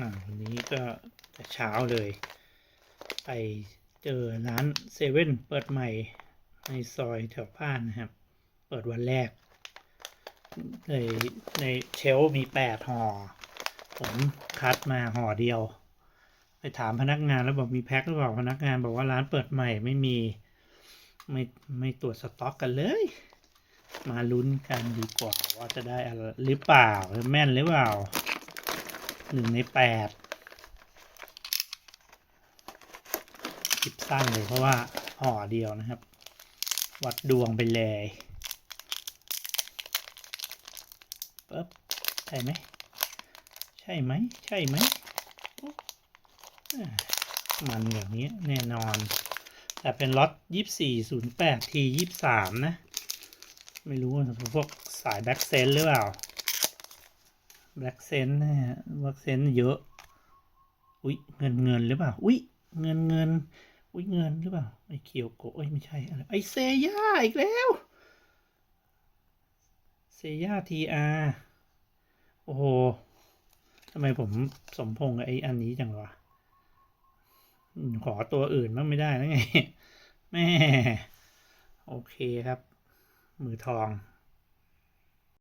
อ่าวันนี้ก็แต่เช้าเลย ไปเจอร้านเซเว่นเปิดใหม่ในซอยแถวบ้านนะครับ เปิดวันแรก ในในเชลมีแปดห่อ ผมคัดมาห่อเดียว ไปถามพนักงานแล้วบอกมีแพ็คหรือเปล่าพนักงานบอกว่าร้านเปิดใหม่ไม่มี ไม่ไม่ตรวจสต็อกกันเลย มาลุ้นกันดีกว่าว่าจะได้อะไรหรือเปล่าแม่นหรือเปล่า หนึ่งในแปดคลิปสั้นเลยเพราะว่าห่อเดียวนะครับ วัดดวงไปเลยปึ๊บใช่ไหม ใช่ไหม ใช่ไหม มันอย่างนี้แน่นอน แต่เป็นล็อตยี่สี่ศูนย์แปดทียี่สามนะ ไม่รู้ว่าพวกสายแบ็กเซนหรือเปล่า แบล็กเซนนะฮะแบ็กเซนเยอะ อุ๊ยเงินเงินหรือเปล่า อุ๊ยเงินเงิน อุ๊ยเงินหรือเปล่า ไอเคียวโกะเอ้ยไม่ใช่อะไรไอเซย่าอีกแล้วเซย่าทีอาร์โอ้โหทำไมผมสมพงษ์กับไออันนี้จังวะ ขอตัวอื่นบ้างไม่ได้นะไง แม่ โอเคครับ มือทอง